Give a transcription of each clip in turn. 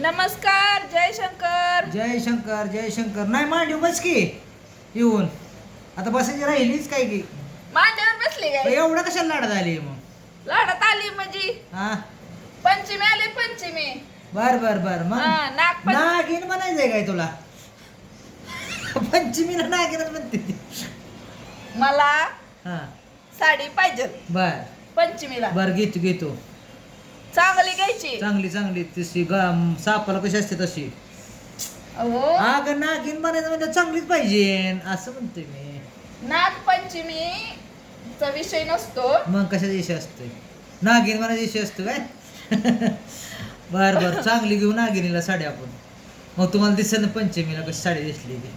नमस्कार जय शंकर. जय शंकर जय शंकर. नाही मांडीव बस की येऊन. आता बसायची राहिलीच काय की? मांड्यावर बसली काय? एवढं कशाला लाड झाली मग? लाडात आली म्हणजे? हा? पंचमी आली पंचमी. बर बर बर. मग? नागपंच- नागिन म्हणायचंय काय तुला? पंचमीला नागिनच म्हणते ती. मला हा. साडी पाहिजे. बर. पंचमीला. बर घेतो घेतो. चांगली घ्यायची. चांगली चांगली तशी गा- सापाला कशी असते तशी. अहो. अग नागिन म्हणायचं म्हणजे चांगलीच पाहिजे. असं म्हणतोय मी. नागपंचमीचा विषय नसतो. मग कशाचा विषय असतोय? नागिन म्हणायचा विषय असतो काय? बर बर. चांगली घेऊ नागिनीला साडी आपण. मग तुम्हाला दिसेल ना पंचमीला कशी साडी दिसली ती.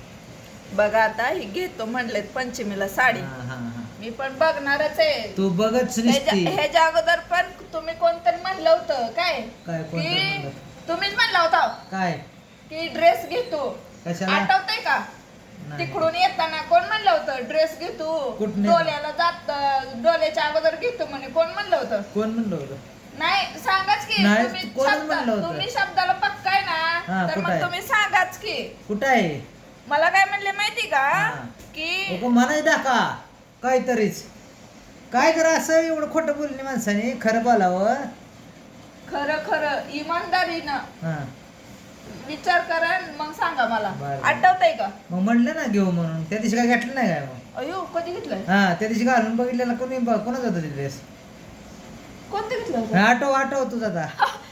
बघा आता ही घेतो म्हणलेत पंचमीला साडी. हा हा हा. मी पण बघणारच आहे. तू बघच ह्याच्या अगोदर पण तुम्ही कोणतरी म्हणलं होतं काय? काय कोणतं की म्हणलं? तुम्हीच म्हणला होता. काय? की ड्रेस घेतो कशाला? आठवतंय का? नाही. तिकडून येताना कोण म्हणलं होतं ड्रेस घेतो कुठनं? डोल्याला जात डोल्याच्या अगोदर घेतो म्हणे. कोण म्हणलं होतं? कोण म्हणलं होतं? नाही सांगाच की नाही, तुम्ही कोण शब्द- म्हणलं होतं? तुम्ही शब्दाला पक्का आहे हा, ना तर कुठं मग आहे? तुम्ही सांगाच की. कुठं आहे? मला काय म्हणले माहिती का? हा. की म्हणाय दाखा काहीतरीच. काय करा असं एवढं खोटं बोलणे माणसाने? खरं बोलावं. खरं खरं. इमानदारीनं. हा. विचार करा आणि मग सांगा मला. बरं. आठवतंय का? मग म्हणलं ना घेऊ म्हणून. त्या दिवशी काय घेतलं नाही काय मग? अयो कधी घेतलंय? हा त्या दिवशी घालून बघितलेला कोणी ब- कोणाच होतं ते ड्रेस कोणतं घेतलं होतं? आठव आठव तुझा आता.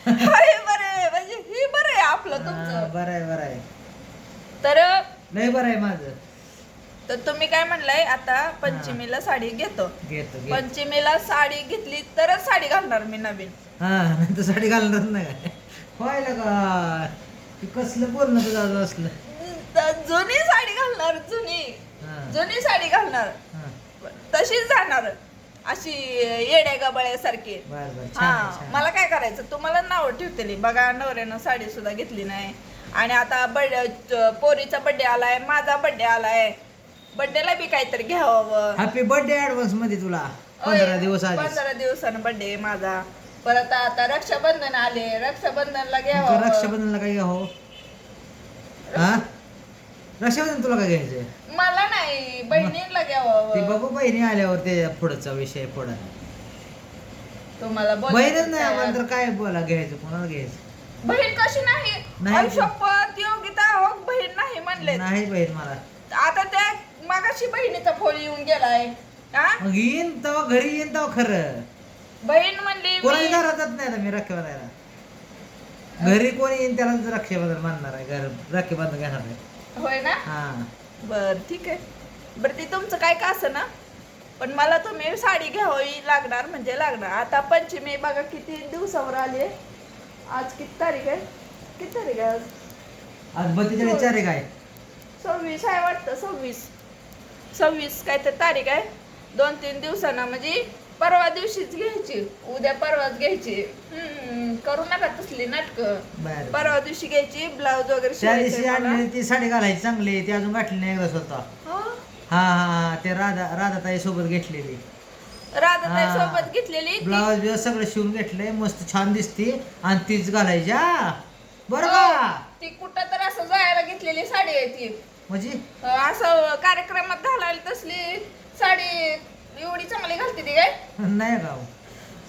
अरे बरे. म्हणजे ही बरं आहे आपलं हा, तुमचं. बरं आहे बरं आहे. तर लय बरं आहे माझं. तर तुम्ही काय म्हणलाय आता पंचमीला साडी घेतो. घेतो घेतो. पंचमीला साडी घेतली तरच साडी घालणार मी नवीन. हा नाही तर साडी घालणार नाही. व्हायला का कसलं बोलणं तुझं असलं? तर जुनी साडी घालणार जुनी. हा. जुनी साडी घालणार. हा. तशीच जाणार. अशी येड्या गबाळ्यासारखी. बर बर. छान आहे, हा छान मला काय करायचं तुम्हाला नाव ठेवतेली. बघा नवऱ्यानं साडी सुद्धा घेतली नाही. आणि आता बर्थडे पोरीचा बर्थडे आलाय माझा बर्थडे आलाय. बर्थडेला बी काहीतरी घ्यावं. हॅपी बर्थडे ऍडव्हान्समध्ये तुला. पंधरा दिवस आधी पंधरा दिवसानं बर्थडे माझा. परत आता रक्षाबंधन आले. रक्षाबंधनला घ्यावं. रक्षाबंधनला काय हो हा? रक्षाबंधन तुला काय घ्यायचंय? मला नाही. बहिणीला ते घ्यावं. बघू बहिणी आल्यावर ते पुढचा विषय पुढं. तुम्हाला बोलायचं बहीणच नाही? आम्हाला तर काय बोला घ्यायचं कोणाला घ्यायचं? बहीण कशी नाही? नाही. योगिता हो बहीण नाही म्हणले नाही बहीण मला. आता त्या मागाशी बहिणीचा फोन येऊन गेलाय. हा? मग येईन तेव्हा घरी येईन तेव्हा खरं. बहीण म्हणली कोणाही मी- नाही आता मी राखी बांधायला. घरी कोणी येईन त्याला रक्षाबंधन मानणार आहे घर राखी बांधून घेणार आहे. होय ना? हा. बर ठीक आहे. बरं ते तुमचं काय का असं ना? पण मला तुम्ही साडी घ्यावी लागणार म्हणजे लागणार. आता पंचमी बघा किती दिवसावर आली आहे. आज किती तारीख आहे? किती तारीख आहे आज? आज बत्तेचाळीस चार आहे काय? सव्वीस आहे वाटतं सव्वीस. सव्वीस काय तर तारीख आहे. दोन तीन दिवसांना म्हणजे परवा दिवशीच घ्यायची उद्या परवाच घ्यायची. हम्म, करू नका तसली नाटक. बर. परवा दिवशी घ्यायची ब्लाऊज वगैरे त्या दिवशी शिवायचंय मला. आणलेली ती साडी घालायची चांगली ती अजून गाठली नाही एकदा स्वतः. हा? हा हा हा ते राधा राधाताई सोबत घेतलेली. राधाताई हा. सोबत घेतलेली? ती- ब्लाऊज बिलाऊज सगळं शिवून घेतलंय मस्त छान दिसते. आणि तीच घालायची हा. बरं का? ती कुठं तर असं जायला घेतलेली साडी आहे ती. म्हणजे? असं कार्यक्रमात घालायला तसली साडी एवढी चांगली घालते ती काय? नाही का हो?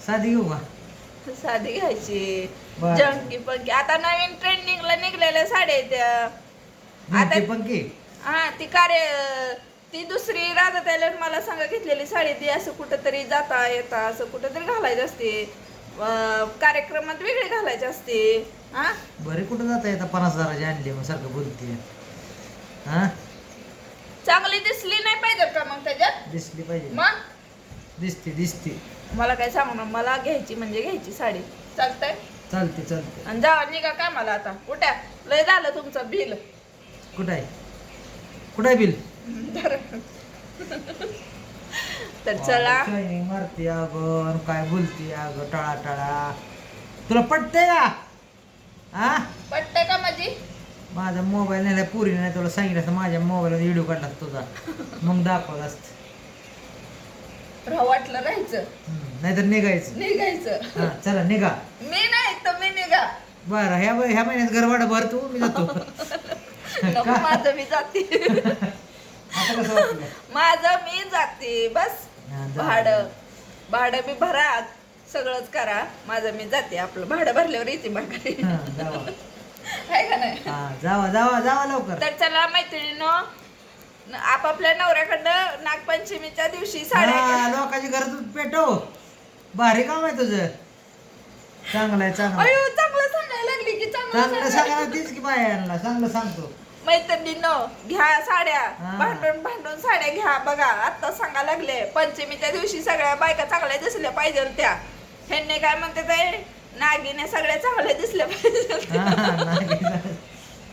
साधी घेऊ का? साधी घ्यायची. बरं. जंकी पंकी आता नवीन ट्रेंडिंगला निघलेल्या साड्या आहेत त्या. आता पंकी हा ती कार्य ती दुसरी राधा ताईला मला सांगा घेतलेली साडी ती असं कुठंतरी जाता येता असं कुठंतरी घालायची असते. अं, कार्यक्रमात वेगळी घालायची असते. हा? बरे कुठं जाता येतं? पन्नास हजाराची आणली मग सारखं बोलते हा? चांगली दिसली नाही पाहिजे का मग त्याच्यात? दिसली पाहिजे. मग? दिसते दिसते. मला काय सांगू ना मला घ्यायची म्हणजे घ्यायची साडी. चालतंय? चालते चालते. आणि जावा निघा कामाला आता. उठ्या लय झालं तुमचं बिल. कुठं आहे? कुठं आहे बिल? तर चला. शायनिंग मारते अगं काय बोलते अगं टाळा टाळा. तुला पटतंय का? हा? पटतंय का माझी? माझा मोबाईल नाही पुरी नाही तुला सांगितलं असतं माझ्या मोबाईलवर व्हिडिओ काढला तुझा. मग दाखवत असत. वाटलं राहायचं. नाहीतर निघायचं. निघायचं. हा चला निघा. मी नाही तुम्ही निघा. बरं ह्या ह्या महिन्यात घरवाडा भरतो मी जातो. नको माझं मी जाते. आता कसं वाटलं? माझं मी जाते बस. हा, जा. भाडं भाडं बी भरा सगळंच करा. माझं मी जाते आपलं भाडं भरल्यावर येते माघारी. हा, जावा. आहे का नाही? हा जावा जावा जावा लवकर. तर चला मैत्रिणीनो आपापल्या नवऱ्याकडनं नागपंचमीच्या दिवशी साड्या हा. लोकांची घर तू पेटव. भारी काम आहे तुझं. चांगलं आहे चांगलं आहे. अयो चांगलं सांगायला लागली की चांगलं चांगलं सांगायला सांगा तीच की बायांना चांगलं सांगतो. मैत्रिणीनो घ्या साड्या. हा. भांडून भांडून साड्या घ्या. बघा आता सांगा लागले. पंचमीच्या दिवशी सगळ्या बायका चांगल्या दिसल्या पाहिजे त्या ह्यांनी काय म्हणते ते नागिने सगळ्या चांगल्या दिसल्या पाहिजे. हा,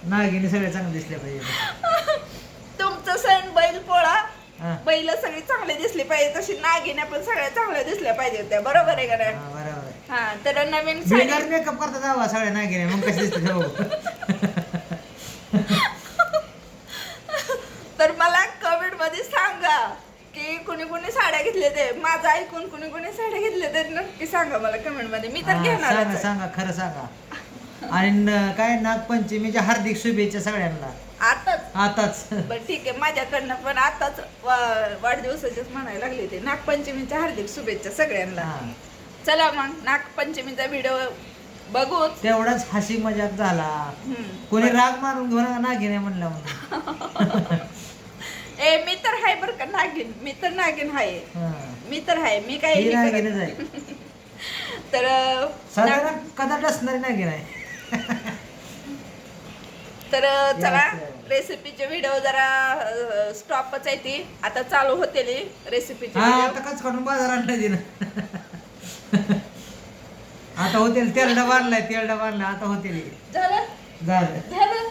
नागिनी सगळे चांगले दिसले पाहिजे. तुमचं सण बैल पोळा हा. बैल सगळी चांगली दिसली पाहिजे तशी नागिन्या पण सगळ्या चांगल्या दिसल्या पाहिजे त्या बरोबर आहे का नाही? हा, बरोबर हा तर नवीन मेकअप करता जावा सगळ्या नागिने मग कशी दिसते हो तर मला कमेंटमध्ये सांगा की कुणी कुणी साड्या घेतल्या ते. माझं ऐकून कुणी कुणी साड्या घेतल्या ते नक्की सांगा मला कमेंटमध्ये मी तर हा, घेणार सांगा सांगा खरं सांगा. आणि न- काय नागपंचमीच्या हार्दिक शुभेच्छा सगळ्यांना. आताच. आताच. बर ठीक आहे. माझ्याकडनं पण आताच वा- वाढदिवसाचेच म्हणायला लागले ते. नागपंचमीच्या हार्दिक शुभेच्छा सगळ्यांना. हा. चला मग नागपंचमीचा व्हिडिओ बघूच. तेवढाच हसी मजाक झाला. हम्म. कोणी राग मारून घेऊ नका नागिने म्हणलं म्हणून. मी तर हाय बर का नागिन मी तर नागिन हाय. हा. मी तर हाय मी काय ही नागिनच आहे. तर साधारण कदा डसणारी नागिन आहे. तर चला. रेसिपीचे व्हिडिओ जरा स्टॉपच आहे ती. आता चालू होते रेसिपीचे आता कच काढून बाजार आणलं तिनं. आता होतील तेल डबा आणलाय तेल डबा आणलाय आता होतील. झालं? झालं. झालं?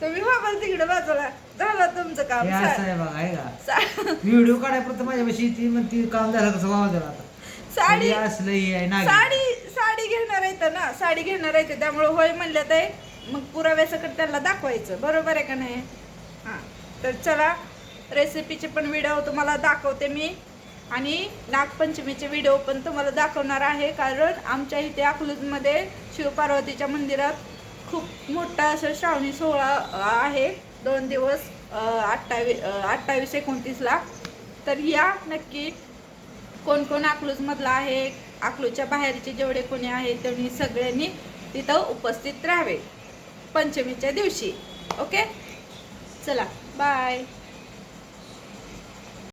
तुम्ही बाबा तिकडे बाजूला. झालं तुमचं काम हे असं आहे बघा आहे का? सा- व्हिडिओ काढायपर्यंत माझ्यापाशी ती मग ती काम झालं कसं वाव झालं आता? साडी हे असलं हे आहे नागिन साडी साडी घेणार आहे ना साडी घेणार आहे त्यामुळे होय म्हणलं ते मग पुराव्यासकट त्यांना दाखवायचं बरोबर आहे का नाही? हां तर चला रेसिपीचे पण व्हिडिओ तुम्हाला दाखवते मी आणि नागपंचमीचे व्हिडिओ पण तुम्हाला दाखवणार आहे कारण आमच्या इथे अकलूजमध्ये शिवपार्वतीच्या मंदिरात खूप मोठा असं श्रावणी सोहळा अ, आहे. दोन दिवस अठ्ठावीस अठ्ठावीस एकोणतीसला तर या नक्की कोण कोण अकलूजमधला आहे अकलूजच्या बाहेरचे जेवढे कोणी आहेत तेवढी सगळ्यांनी तिथं उपस्थित राहावे. पंचमीच्या दिवशी. ओके? चला बाय.